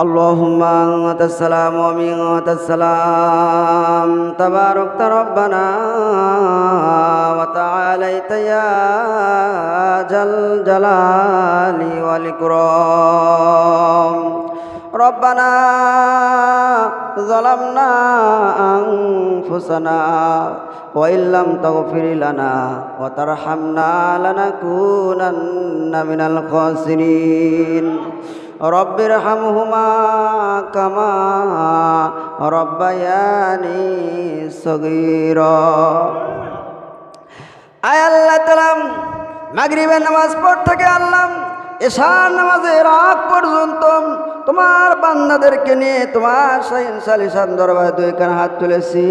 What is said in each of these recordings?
اللهم أنت السلام ومنك السلام تباركت ربنا وتعاليت يا جل جلال والإكرام ربنا ظلمنا أنفسنا وإن لم تغفر لنا وترحمنا لنكونن من الخاسرين রব্বির হামহুমা কামা রব্বায়ানি সগির। আয় আল্লাহ তালাম মাগরিবের নামাজ পড় থেকে আল্লাম এশার নামাজের রাত পর্যন্ত তোমার বান্দাদেরকে নিয়ে তোমার সাইন সালিসান দরবার দুই কান হাত তুলেছি।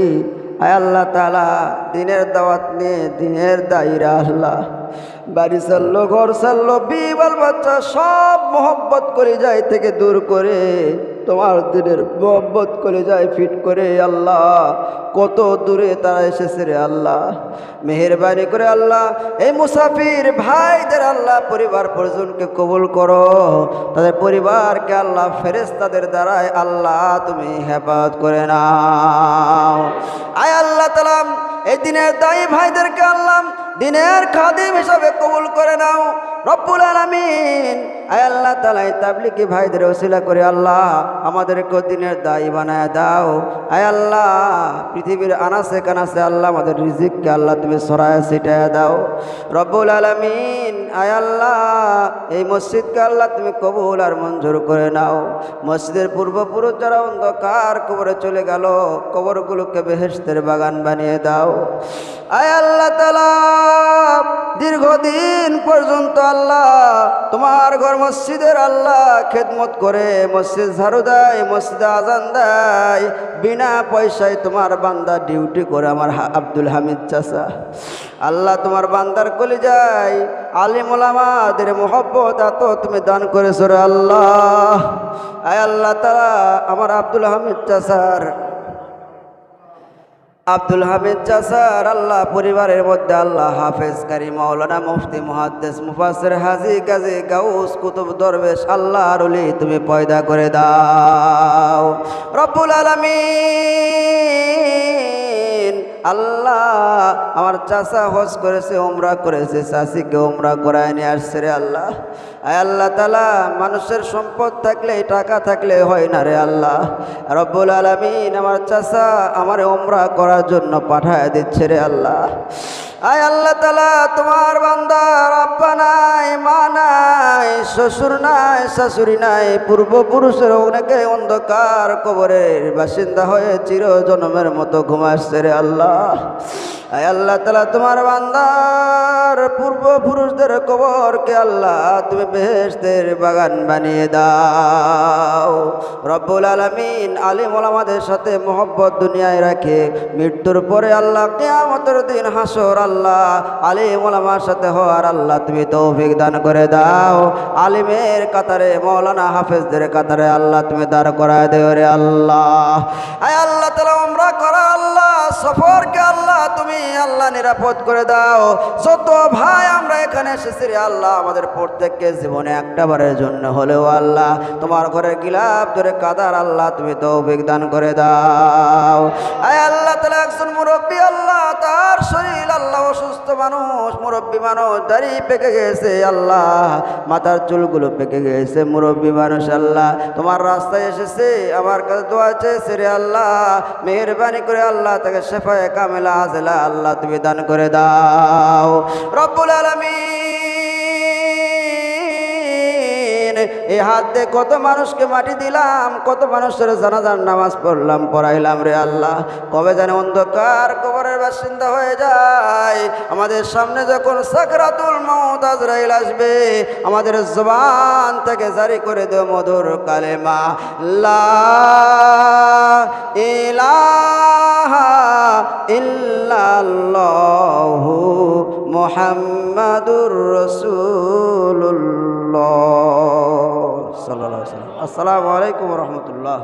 আয় আল্লাহ তালা দিনের দাওয়াত নিয়ে দিনের দায়ীরা আল্লাহ। বাড়ি চাললো, ঘর চাললো, বিবাল বাচ্চা, সব মোহব্বত করে যায় থেকে দূর করে। তোমার দিনের মোহব্বত করে যায় ফিট করে, আল্লাহ। কত দূরে তারা এসেছে রে আল্লাহ। মেহরবানি করে আল্লাহ এই মুসাফির ভাইদের আল্লাহ পরিবার পরিজনকে কবুল করো। তাদের পরিবারকে আল্লাহ ফেরেস তাদের দ্বারাই আল্লাহ তুমি হেফাজত করে নাও। আয় আল্লাহ তালাম এই দিনের দায়ী ভাইদেরকে আল্লাহ দিনের খাদিম হিসাবে কবুল করে নাও। রব্বুল আলামিন। আয় আল্লাহ তালাই তাবলিকি ভাইদের ওসিলা করে আল্লাহ আমাদেরকে দিনের দায়ী বানায় দাও। আয় আল্লাহ, পৃথিবীর আনাসে কানাসে আল্লাহ আমাদের রিজিককে আল্লাহ তুমি সরায় ছিটায় দাও। রব্বুল আলামিন, আয় আল্লাহ, এই মসজিদকে আল্লাহ তুমি কবুল আর মঞ্জুর করে নাও। মসজিদের পূর্বপুরুষ যারা অন্ধকার কবরে চলে গেল, কবরগুলোকে বেহেস্তের বাগান বানিয়ে দাও। আয় আল্লাহ তালা দীর্ঘদিন পর্যন্ত আল্লাহ, তোমার ঘর মসজিদের আল্লাহ খেদমত করে মসজিদ ঝাড়ু দেয়, মসজিদে আজান দেয়, বিনা পয়সায় তোমার বান্দা ডিউটি করে আমার আব্দুল হামিদ চাষা আল্লাহ তোমার বান্দার কলি যায়, আলিম ওলামাদের মোহব্বত এত তুমি দান করেছ আল্লাহ। আয় আল্লাহ তারা, আমার আব্দুল হামিদ চাষার আব্দুল হামিদ চাষার আল্লাহ পরিবারের মধ্যে আল্লাহ হাফেজ কারি মৌলানা মুফতি মুহাদ্দেস মুফাসের হাজি গাজী গাউস কুতুব দরবেশ আল্লাহ রুলি তুমি পয়দা করে দাও। রব্বুল আলামিন। আল্লাহ, আমার চাষা হজ করেছে ওমরা করেছে চাষিকে ওমরা করায় নিয়ে আসছে রে আল্লাহ। আয় আল্লাহ তালা মানুষের সম্পদ থাকলে, টাকা থাকলে হয় না রে আল্লাহ। রব্বুল আলমিন আমার চাষা আমার ওমরা করার জন্য পাঠায় দিচ্ছে রে আল্লাহ। আয় আল্লাহ তালা তোমার বান্দার আব্বা নাই, মা নাই, শ্বশুর নাই, শাশুড়ি নাই, পূর্বপুরুষের অনেকে অন্ধকার কবরের বাসিন্দা হয়ে চির জন্মের মতো ঘুমাচ্ছে রে আল্লাহ। আয় আল্লাহ তালা তোমার বান্দার পূর্বপুরুষদের কবরকে আল্লাহ তুমি বেহেস্তের বাগান বানিয়ে দাও। রব্বুল আলমিন আলিম ওলামাদের সাথে মোহব্বত দুনিয়ায় রাখে। মৃত্যুর পরে আল্লাহ, কেয়ামতের দিন হাসর আল্লাহ আলিম ওলামার সাথে হওয়ার আল্লাহ তুমি তৌফিক দান করে দাও। আলিমের কাতারে, মৌলানা হাফেজদের কাতারে আল্লাহ তুমি দাঁড় করায় দেও আল্লাহ। আয় আল্লাহ তালা আমরা করা আল্লাহ। সফরকে আল্লাহ, তুমি আল্লাহ নিরাপদ করে দাও। যত ভাই আমরা এখানে এসেছি রে আল্লাহ, আমাদের প্রত্যেককে জীবনে একটা বারের জন্য হলেও আল্লাহ, তোমার ঘরের গিলাপ ধরে কাদার আল্লাহ, তুমি তৌফিক দান করে দাও। আয় আল্লাহ তালা একজন মুরব্বী আল্লাহ, তার শরীর আল্লাহ অসুস্থ মানুষ, মুরব্বী মানুষ, দাড়ি পেকে গেছে আল্লাহ, মাথার চুলগুলো পেকে গেছে, মুরব্বী মানুষ আল্লাহ, তোমার রাস্তায় এসেছে, আমার কাছে দোয়া চেয়েছে রে আল্লাহ, মেহরবানি করে আল্লাহ তাকে শেফায় কামেলা আজলা আল্লাহ তুমি দান করে দাও। রব্বুল আলমিন এই হাত দিয়ে কত মানুষকে মাটি দিলাম, কত মানুষের জানাজার নামাজ পড়লাম, পড়াইলাম রে আল্লাহ। কবে জানে অন্ধকার কবরের বাসিন্দা হয়ে যায়। আমাদের সামনে যখন সাকরাতুল মৌত আজরাইল আসবে, আমাদের জবান থেকে জারি করে দেও মধুর কালেমা। লা ইলাহা ইল্লাল্লাহু মুহাম্মাদুর সাল্লাল্লাহু আলাইহি আসসালামু আলাইকুম রাহমাতুল্লাহ।